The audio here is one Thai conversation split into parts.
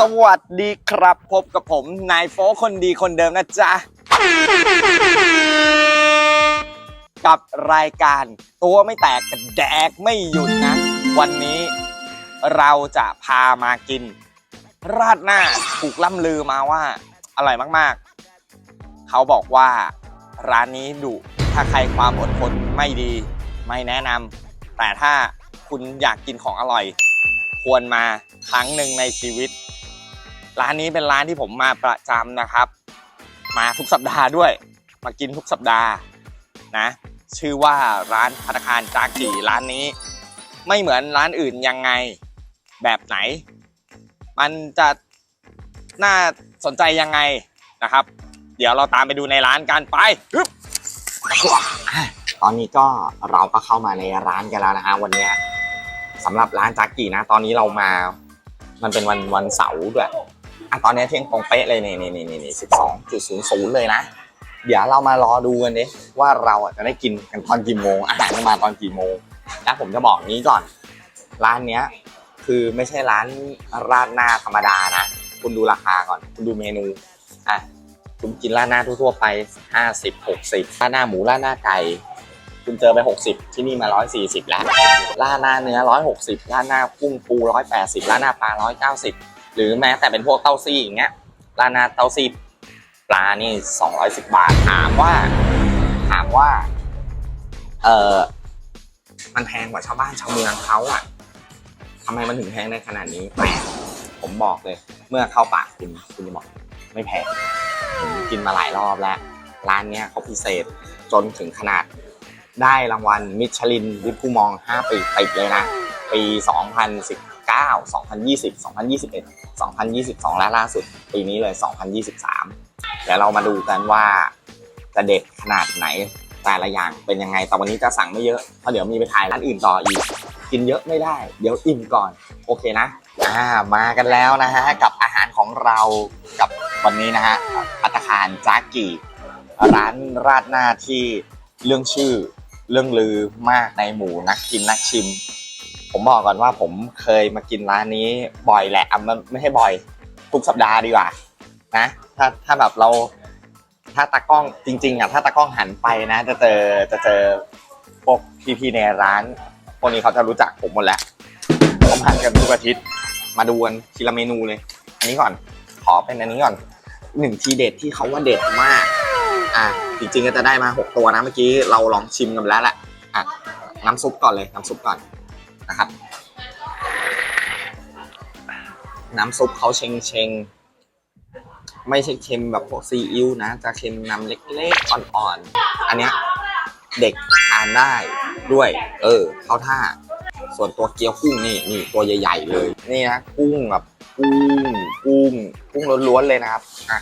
สวัสดีครับ พบกับผมนายโฟคนดีคนเดิมนะจ๊ะ กับรายการตัวไม่แตกกระแดกไม่หยุดนะ วันนี้เราจะพามากิน ราดหน้าถูกล่ำลือมาว่า อร่อยมากๆ เขาบอกว่าร้านนี้ดุถ้าใครความอดทนไม่ดี ไม่แนะนำแต่ถ้าคุณอยากกินของอร่อย ควรมาครั้งหนึ่งในชีวิต ร้านนี้เป็นร้านที่ผมมาประจำนะครับ มาทุกสัปดาห์ด้วย มากินทุกสัปดาห์นะ ชื่อว่าร้านพัตตาคารจากีร้านนี้ ไม่เหมือนร้านอื่นยังไงแบบไหน มันจะน่าสนใจยังไงนะครับ เดี๋ยวเราตามไปดูในร้านกันไปตอนนี้ก็เราก็เข้ามาในร้านกันแล้วนะฮะวันนี้ สำหรับร้านจากีนะ ตอนนี้เรามา มันเป็นวันวันเสาร์ด้วยอะตอนนี้เที่ยงตรงเป๊ะเลยนี่นี่นี่นี่สิบสองจุดศูนย์ศูนย์เลยนะ เดี๋ยวเรามารอดูกันดิว่าเราอะจะได้กินกันตอนกี่โมง อาหารจะมาตอนกี่โมงนะผมจะบอกนี้ก่อน ร้านเนี้ยคือไม่ใช่ร้านราดหน้าธรรมดานะ คุณดูราคาก่อน คุณดูเมนู อะ คุณกินราดหน้าทั่วๆไป 50 60ราดหน้าหมูราดหน้าไก่ คุณเจอไป 60 ที่นี่มา 140 แล้วราหน้าเนื้อ 160ราหน้ากุ้งปู 180ราดหน้าปลา 190 หรือแม้แต่เป็นพวกเต้าซี่อย่างเงี้ยราหน้าเต้าซี่ปลานี่ 210 บาท ถามว่า ถามว่า เออมันแพงกว่าชาวบ้านชาวเมืองเขาอะทำไมมันถึงแพงได้ขนาดนี้แปลกผมบอกเลย เมื่อเข้าปากคุณคุณจะบอกไม่แพงผมกินมาหลายรอบแล้ว ร้านเนี้ยเขาพิเศษจนถึงขนาด ได้รางวัลมิชลินวิปผู้มอง 5 ปีติดเลยนะ ปี 2019 2020 2021 2022 และล่าสุด ปีนี้เลย 2023 เดี๋ยวเรามาดูกันว่าจะเด็ดขนาดไหนแต่ละอย่างเป็นยังไง แต่วันนี้จะสั่งไม่เยอะ เพราะเดี๋ยวมีไปถ่ายร้านอื่นต่ออีก กินเยอะไม่ได้ เดี๋ยวอิ่มก่อน โอเคนะ อ่า มากันแล้วนะฮะ กับอาหารของเรา กับวันนี้นะฮะพัตตาคารจากีร้านราดหน้าที่เรื่องชื่อ เรื่องลือมากในหมู่นักกินนักชิม ผมบอกก่อนว่าผมเคยมากินร้านนี้บ่อยแหละอะมันไม่ใช่บ่อย ทุกสัปดาห์ดีกว่า นะถ้าถ้าแบบเรา ถ้าตากล้องจริง ๆอะถ้าตากล้องหันไปนะ จะเจอจะเจอพวกพี่ๆในร้านพวกนี้เขาจะรู้จักผมหมดแล้วผมหันกันทุกอาทิตย์ มาดูกันทีละเมนูเลย อันนี้ก่อนขอเป็นอันนี้ก่อนหนึ่งทีเด็ดที่เขาว่าเด็ดมาก จริงๆก็จะได้มาหกตัวนะเมื่อกี้เราลองชิมกันไปแล้วแหละอะน้ำซุปก่อนเลยน้ำซุปก่อนนะครับ น้ำซุปเขาเชงเชงไม่ใช่เค็มแบบพวกซีอิ๊วนะ จะเค็มน้ำเล็กๆอ่อนๆอันเนี้ยเด็กทานได้ด้วย เออเข้าท่า ส่วนตัวเกี๊ยวกุ้งนี่นี่ตัวใหญ่ๆเลย นี่นะกุ้งแบบกุ้งกุ้งกุ้งล้วนๆเลยนะครับอะ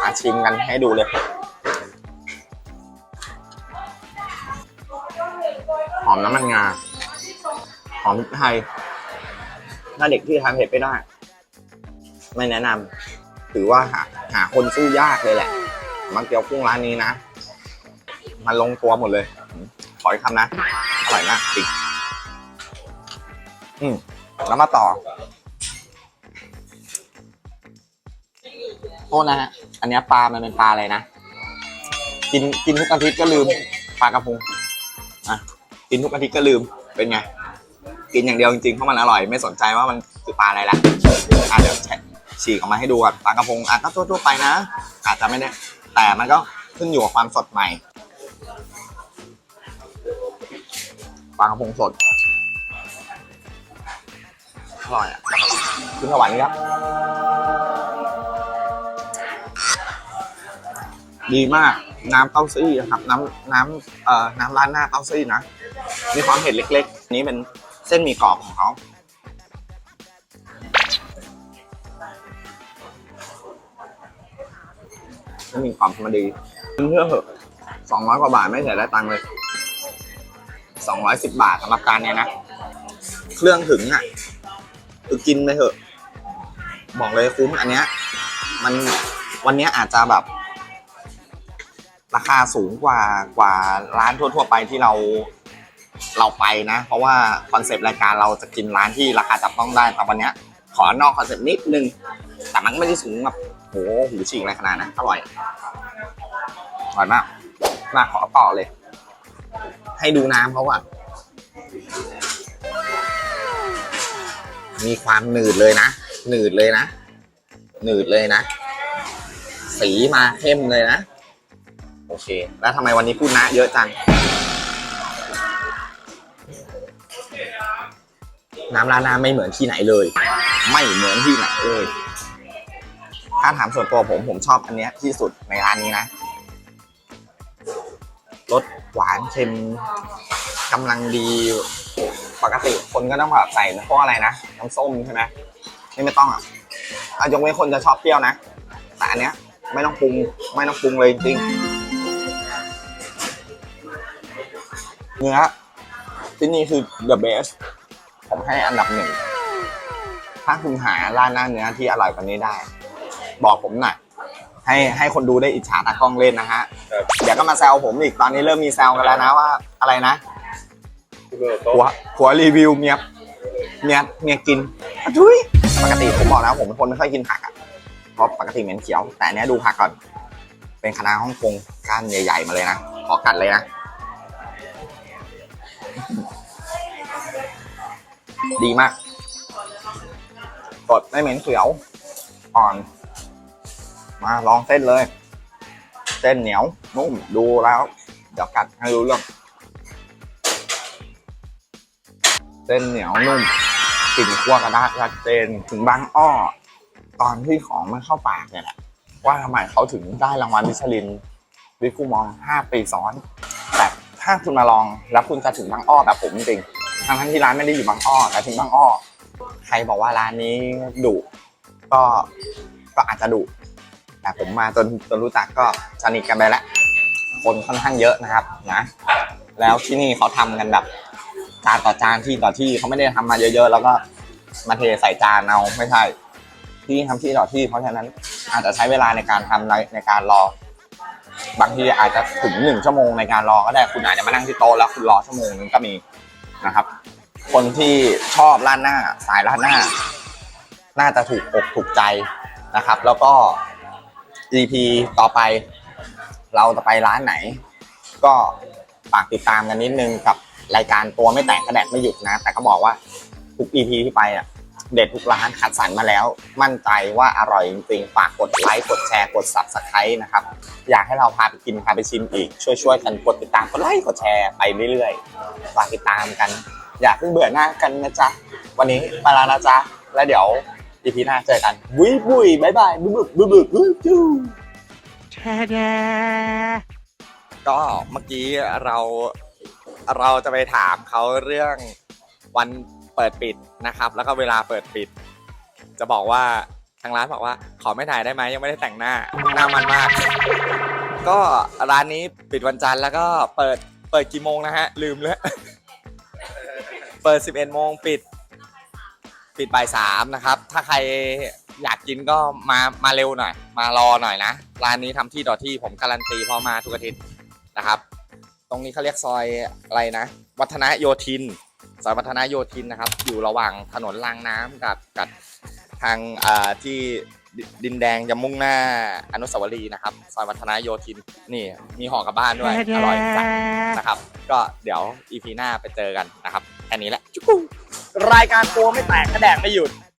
มาชิมกันให้ดูเลย หอมน้ำมันงา หอมพริกไทย ถ้าเด็กที่ทานเผ็ดไม่ได้ ไม่แนะนำถือว่าหาหาคนสู้ยากเลยแหละมาเกี๊ยวกุ้งร้านนี้นะ มันลงตัวหมดเลย ขออีกคำนะ อร่อยมากจริงอืมแล้วมาต่อโทษนะฮะ อันนี้ปลา มันเป็นปลาอะไรนะ กินกินทุกอาทิตย์ก็ลืมปลากระพง กินทุกอาทิตย์ก็ลืมเป็นไง กินอย่างเดียวจริงๆเพราะมันอร่อยไม่สนใจว่ามันคือปลาอะไรละอะเดี๋ยวแฉะฉีกออกมาให้ดูก่อนปลากระพงอะก็ทั่วๆไปนะ อาจจะไม่ได้แต่มันก็ขึ้นอยู่กับความสดใหม่ปลากระพงสดอร่อยอะขึ้นสวรรค์ครับ ดีมาก น้ำเต้าซี่นะครับ น้ำน้ำเอ่อน้ำร้านหน้าเต้าซี่นะ มีความเผ็ดเล็กๆ นี้เป็นเส้นหมี่กรอบของเขาไม่มีความพอดีเพื่อเหอะสองร้อยกว่าบาทไม่เสียได้ตังค์เลยสองร้อยสิบบาทสำหรับการเนี้ยนะ เครื่องถึงอะคือกินไปเถอะ บอกเลยคุ้มอันเนี้ย มันวันเนี้ยอาจจะแบบ ราคาสูงกว่ากว่าร้านทั่ว ๆ ไปที่เราเราไปนะ เพราะว่าคอนเซปต์รายการเราจะกินร้านที่ราคาจับต้องได้แต่วันนี้ขอนอกคอนเซปต์นิดนึง แต่มันก็ไม่ได้สูงแบบโหหูฉีกอะไรขนาดนั้นอร่อยอร่อยมากมาขอต่อเลย ให้ดูน้ำเขาอะมีความหนืดเลยนะหนืดเลยนะหนืดเลยนะ สีมาเข้มเลยนะ อเค แล้วทำไมวันนี้พูดนะเยอะจัง น้ำราดหน้าไม่เหมือนที่ไหนเลย ไม่เหมือนที่ไหนเลย ถ้าถามส่วนตัวผมผมชอบอันเนี้ยที่สุดในร้านนี้นะรสหวานเค็มกำลังดีปกติคนก็ต้องแบบใส่พวกอะไรนะน้ำส้มใช่ไหมนี่ไม่ต้องอะเอายกเว้นคนจะชอบเปรี้ยวนะ แต่อันเนี้ยไม่ต้องปรุงไม่ต้องปรุงเลยจริง เนื้อที่นี่คือ the best ผมให้อันดับหนึ่ง ถ้าคุณหาร้านหน้าเนื้อที่อร่อยกว่านี้ได้ บอกผมหน่อย ให้ให้คนดูได้อิจฉาตากล้องเล่นนะฮะ เดี๋ยวก็มาแซวผมอีก ตอนนี้เริ่มมีแซวกันแล้วนะว่าอะไรนะหัวหัวรีวิวเมียเมียเมียกินอะทุยปกติผมบอกแล้วผมเป็นคนไม่ค่อยกินผักอะ เพราะปกติเหม็นเขียว แต่อันเนี้ยดูผักก่อน เป็นคณะน้าฮ่องกงก้านใหญ่ๆมาเลยนะ ขอกัดเลยนะ ดีมากกดไม่เหม็นเขียว อ่อน มาลองเส้นเลย เส้นเหนียว นุ่ม ดูแล้ว เดี๋ยวกัดให้รู้เรื่อง เส้นเหนียวนุ่มกลิ่นคั่วกระด้างชัดเจนถึงบางอ้อ ตอนที่ของมันเข้าปากเนี่ยแหละว่าทำไมเขาถึงได้รางวัลมิชลินวิคูมอง 5 ปีซ้อน แต่ถ้าคุณมาลองแล้วคุณจะถึงบางอ้อแบบผมจริง ทั้งทั้งที่ร้านไม่ได้อยู่บางอ้อแต่ถึงบางอ้อ ใครบอกว่าร้านนี้ดุก็ก็อาจจะดุแต่ผมมาจนจนรู้จักก็สนิทกันไปแล้วคนค่อนข้างเยอะนะครับนะ แล้วที่นี่เขาทำกันแบบจานต่อจานที่ต่อที่เขาไม่ได้ทำมาเยอะ ๆ แล้วก็มาเทใส่จานเอาไม่ใช่ที่ทำที่ต่อที่ เพราะฉะนั้นอาจจะใช้เวลาในการทำในในการรอ บางทีอาจจะถึงหนึ่งชั่วโมงในการรอก็ได้คุณอาจจะมานั่งที่โต๊ะแล้วคุณรอชั่วโมงนึงก็มี นะครับ คนที่ชอบร้านหน้าสายร้านหน้า น่าจะถูกอกถูกใจนะครับ แล้วก็ EP ต่อไป เราจะไปร้านไหน ก็ฝากติดตามกันนิดนึงกับรายการตัวไม่แตกกระแดกไม่หยุดนะ แต่ก็บอกว่าทุก EP ที่ไปอะ เด็ดทุกร้านคัดสรรมาแล้ว มั่นใจว่าอร่อยจริงๆฝากกดไลค์กดแชร์กด subscribe นะครับ อยากให้เราพาไปกินพาไปชิมอีก ช่วยๆกันกดติดตามกดไลค์กดแชร์ไปเรื่อยๆฝากติดตามกัน อย่าเพิ่งเบื่อหน้ากันนะจ๊ะ วันนี้ไปแล้วนะจ๊ะ แล้วเดี๋ยว EP หน้าเจอกันบุยบุยบายบายบุบบุบบุบบุบจูแท้ก็เมื่อกี้เราเราจะไปถามเขาเรื่องวัน เปิดปิดนะครับ แล้วก็เวลาเปิดปิด จะบอกว่าทางร้านบอกว่าขอไม่ถ่ายได้ไหมยังไม่ได้แต่งหน้าหน้ามันมาก ก็ร้านนี้ปิดวันจันทร์แล้วก็เปิดเปิดกี่โมงนะฮะ ลืมแล้วเปิด 11 โมงปิดปิดบ่ายสามนะครับ ถ้าใครอยากกินก็มามาเร็วหน่อย มารอหน่อยนะ ร้านนี้ทำที่ต่อที่ผมการันตีพอมาทุกอาทิตย์นะครับ ตรงนี้เขาเรียกซอยอะไรนะ วัฒนโยธิน ซอยวัฒนโยธินนะครับ อยู่ระหว่างถนนรางน้ำกับกับทางอ่าที่ดิดินแดงจะมุ่งหน้าอนุสาวรีย์นะครับซอยวัฒนโยธินนี่มีห่อกลับบ้านด้วยอร่อยจัดนะครับ ก็เดี๋ยวอีพีหน้าไปเจอกันนะครับแค่นี้แหละจุ๊กรายการตัวไม่แตกกระแดกไม่หยุด